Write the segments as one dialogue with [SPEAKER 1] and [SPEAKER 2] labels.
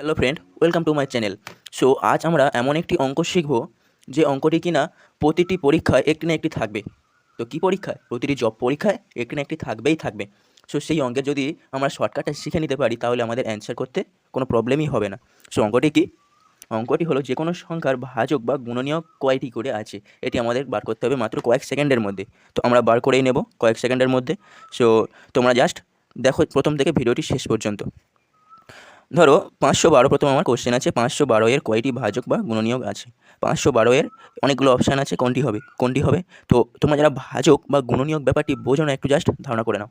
[SPEAKER 1] hello friend welcome to my channel so আজ আমরা এমন একটি অঙ্ক শিখব যে অঙ্কটি কিনা প্রতিটি পরীক্ষায় একটি না একটি থাকবে তো কি পরীক্ষায় প্রতিটি জব পরীক্ষায় একটি না একটি থাকবেই থাকবে সো সেই অঙ্কের যদি আমরা শর্টকাটটা শিখে নিতে পারি তাহলে আমাদের অ্যান্সার করতে কোনো প্রবলেমই হবে না সো অঙ্কটি কি অঙ্কটি হলো যে কোনো সংখ্যার ভাজক বা গুণনীয় কয়টি করে আছে এটি আমাদের বার করতে হবে মাত্র কয়েক সেকেন্ডের মধ্যে তো আমরা বার করেই নেব কয়েক সেকেন্ডের মধ্যে সো তোমরা জাস্ট দেখো প্রথম থেকে ভিডিওটি শেষ পর্যন্ত ধরো পাঁচশো বারো প্রথম আমার কোশ্চেন আছে পাঁচশো বারো এর কয়টি ভাজক বা গুণনীয়ক আছে পাঁচশো বারো এর অনেকগুলো অপশান আছে কোনটি হবে কোনটি হবে তো তোমরা যারা ভাজক বা গুণনীয়ক ব্যাপারটি বোঝো না একটু জাস্ট ধারণা করে নাও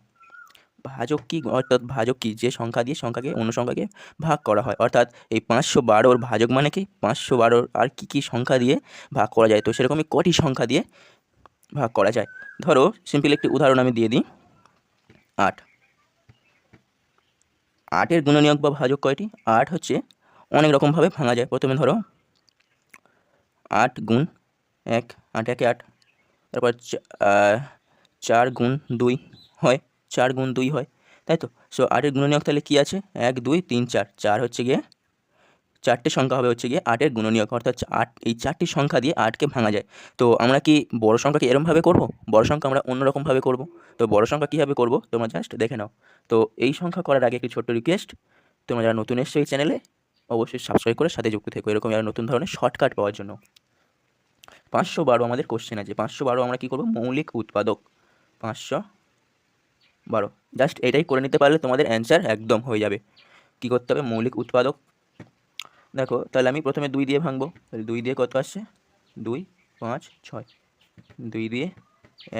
[SPEAKER 1] ভাজক কি অর্থাৎ ভাজক কি যে সংখ্যা দিয়ে সংখ্যাকে অন্য সংখ্যাকে ভাগ করা হয় অর্থাৎ এই পাঁচশো বারোর ভাজক মানে কি পাঁচশো বারোর আর কি কি সংখ্যা দিয়ে ভাগ করা যায় তো সেরকমই কটি সংখ্যা দিয়ে ভাগ করা যায় ধরো সিম্পল একটি উদাহরণ আমি দিয়ে দিই আট আটের গুণনীয়ক বা ভাজক কয়টি আট হচ্ছে অনেক রকমভাবে ভাঙা যায় প্রথমে ধরো আট গুণ এক আট একে আট তারপর চার গুণ দুই হয় চার গুণ দুই হয় তাই তো সো আটের গুণনীয়ক তাহলে কী আছে এক দুই তিন চার চার হচ্ছে গিয়ে চারটে সংখ্যা হবে হচ্ছে গিয়ে আটের গুণনীয়ক অর্থাৎ আট এই চারটি সংখ্যা দিয়ে আটকে ভাঙা যায় তো আমরা কি বড় সংখ্যাকে এরমভাবে করব বড় সংখ্যা আমরা অন্যরকমভাবে করব তো বড় সংখ্যা কীভাবে করব তোমরা জাস্ট দেখে নাও তো এই সংখ্যা করার আগে একটি ছোট্ট রিকোয়েস্ট তোমরা যারা নতুন এসছো এই চ্যানেলে অবশ্যই সাবস্ক্রাইব করে সাথে যুক্ত থেকো এরকম যারা নতুন ধরনের শর্টকাট পাওয়ার জন্য পাঁচশো বারো আমাদের কোশ্চেন আছে পাঁচশো বারো আমরা কী করব মৌলিক উৎপাদক পাঁচশো বারো জাস্ট এটাই করে নিতে পারলে তোমাদের অ্যান্সার একদম হয়ে যাবে কী করতে হবে মৌলিক উৎপাদক দেখো তাহলে আমি প্রথমে দুই দিয়ে ভাঙবো তাহলে দুই দিয়ে কত আসছে দুই পাঁচ ছয় দুই দিয়ে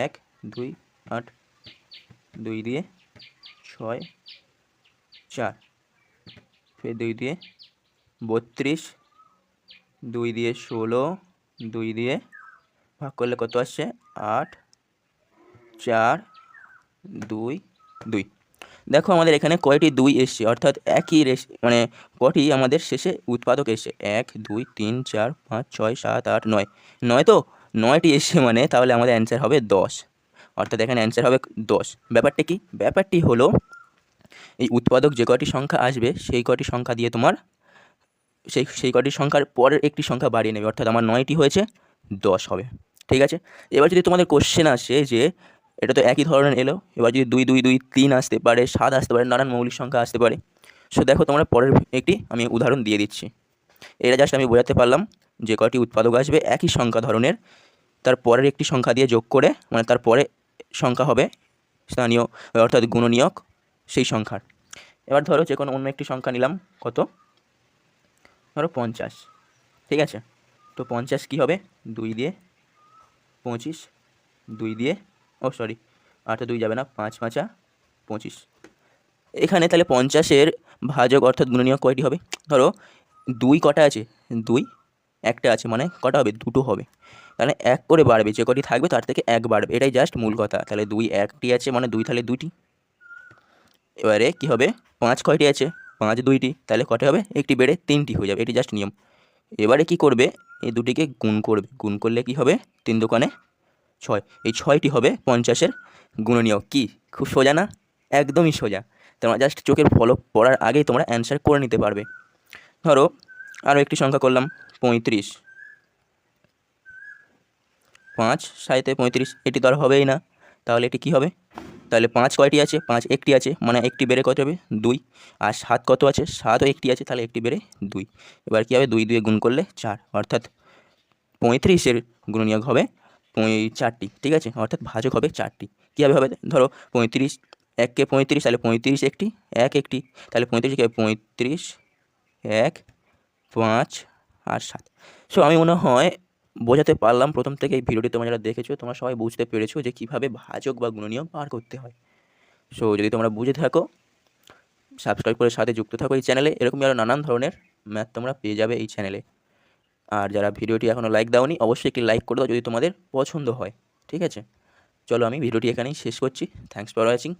[SPEAKER 1] এক দুই আট দুই দিয়ে ছয় চার ফের দুই দিয়ে বত্রিশ দুই দিয়ে ষোলো দুই দিয়ে ভাগ করলে কত আসছে আট চার দুই দুই দেখো আমাদের এখানে কয়টি দুই এসছে অর্থাৎ একই মানে কটি আমাদের শেষে উৎপাদক এসছে এক দুই তিন চার পাঁচ ছয় সাত আট নয় নয় তো নয়টি এসছে মানে তাহলে আমাদের অ্যান্সার হবে দশ অর্থাৎ এখানে অ্যান্সার হবে দশ ব্যাপারটা কি ব্যাপারটি হলো এই উৎপাদক যে কয়টি সংখ্যা আসবে সেই কয়টি সংখ্যা দিয়ে তোমার সেই সেই কয়টি সংখ্যার পরের একটি সংখ্যা বাড়িয়ে নেবে অর্থাৎ আমার নয়টি হয়েছে দশ হবে ঠিক আছে এবার যদি তোমাদের কোশ্চেন আসে যে এটা তো একই ধরনের এলো এবার যদি দুই দুই দুই তিন আসতে পারে সাত আসতে পারে নানান মৌলিক সংখ্যা আসতে পারে সো দেখো তোমরা পরের একটি আমি উদাহরণ দিয়ে দিচ্ছি এটা জাস্ট আমি বোঝাতে পারলাম যে কয়টি উৎপাদক আসবে একই সংখ্যা ধরনের তার পরের একটি সংখ্যা দিয়ে যোগ করে মানে তার পরে সংখ্যা হবে স্থানীয় অর্থাৎ গুণনীয়ক সেই সংখ্যার এবার ধরো যে কোনো অন্য একটি সংখ্যা নিলাম কত ধরো পঞ্চাশ ঠিক আছে তো পঞ্চাশ কি হবে দুই দিয়ে পঁচিশ দুই দিয়ে ও oh, সরি আটে দুই যাবে না পাঁচ পাঁচা পঁচিশ এখানে তাহলে পঞ্চাশের ভাজক অর্থাৎ গুণনীয় কয়টি হবে ধরো দুই কটা আছে দুই একটা আছে মানে কটা হবে দুটো হবে তাহলে এক করে বাড়বে যে কটি থাকবে তার থেকে এক বাড়বে এটাই জাস্ট মূল কথা তাহলে দুই একটি আছে মানে দুই তাহলে দুইটি এবারে কি হবে পাঁচ কয়টি আছে পাঁচ দুইটি তাহলে কটা হবে একটি বেড়ে তিনটি হয়ে যাবে এটি জাস্ট নিয়ম এবারে কি করবে এই দুটিকে গুণ করবে গুণ করলে কি হবে তিন দোকানে ছয় এই ছয়টি হবে পঞ্চাশের গুণনীয় কি খুব সোজা না একদমই সোজা তোমরা জাস্ট চোখের ফলক পড়ার আগেই তোমরা অ্যান্সার করে নিতে পারবে ধরো আরও একটি সংখ্যা করলাম পঁয়ত্রিশ পাঁচ সাইতে পঁয়ত্রিশ এটি তো আর হবেই না তাহলে এটি কি হবে তাহলে পাঁচ কয়টি আছে পাঁচ একটি আছে মানে একটি বেড়ে কত হবে দুই আর সাত কত আছে সাতও একটি আছে তাহলে একটি বেড়ে দুই এবার কী হবে দুই দুয়ে গুণ করলে চার অর্থাৎ পঁয়ত্রিশের গুণনীয়ক হবে চারটি ঠিক আছে অর্থাৎ ভাজক হবে চারটি কীভাবে হবে ধরো পঁয়ত্রিশ এককে পঁয়ত্রিশ তাহলে পঁয়ত্রিশ একটি এক একটি তাহলে পঁয়ত্রিশ কী পঁয়ত্রিশ এক পাঁচ আর সাত সো আমি মনে হয় বোঝাতে পারলাম প্রথম থেকে এই ভিডিওটি তোমরা যারা দেখেছো তোমরা সবাই বুঝতে পেরেছো যে কীভাবে ভাজক বা গুণনীয়ম পার করতে হয় সো যদি তোমরা বুঝে থাকো সাবস্ক্রাইব করে সাথে যুক্ত থাকো এই চ্যানেলে এরকমই আরও নানান ধরনের ম্যাথ তোমরা পেয়ে যাবে এই চ্যানেলে আর যারা ভিডিওটি এখনও লাইক দাওনি অবশ্যই একটি লাইক করে দাও যদি তোমাদের পছন্দ হয় ঠিক আছে চলো আমি ভিডিওটি এখানেই শেষ করছি থ্যাংকস ফর ওয়াচিং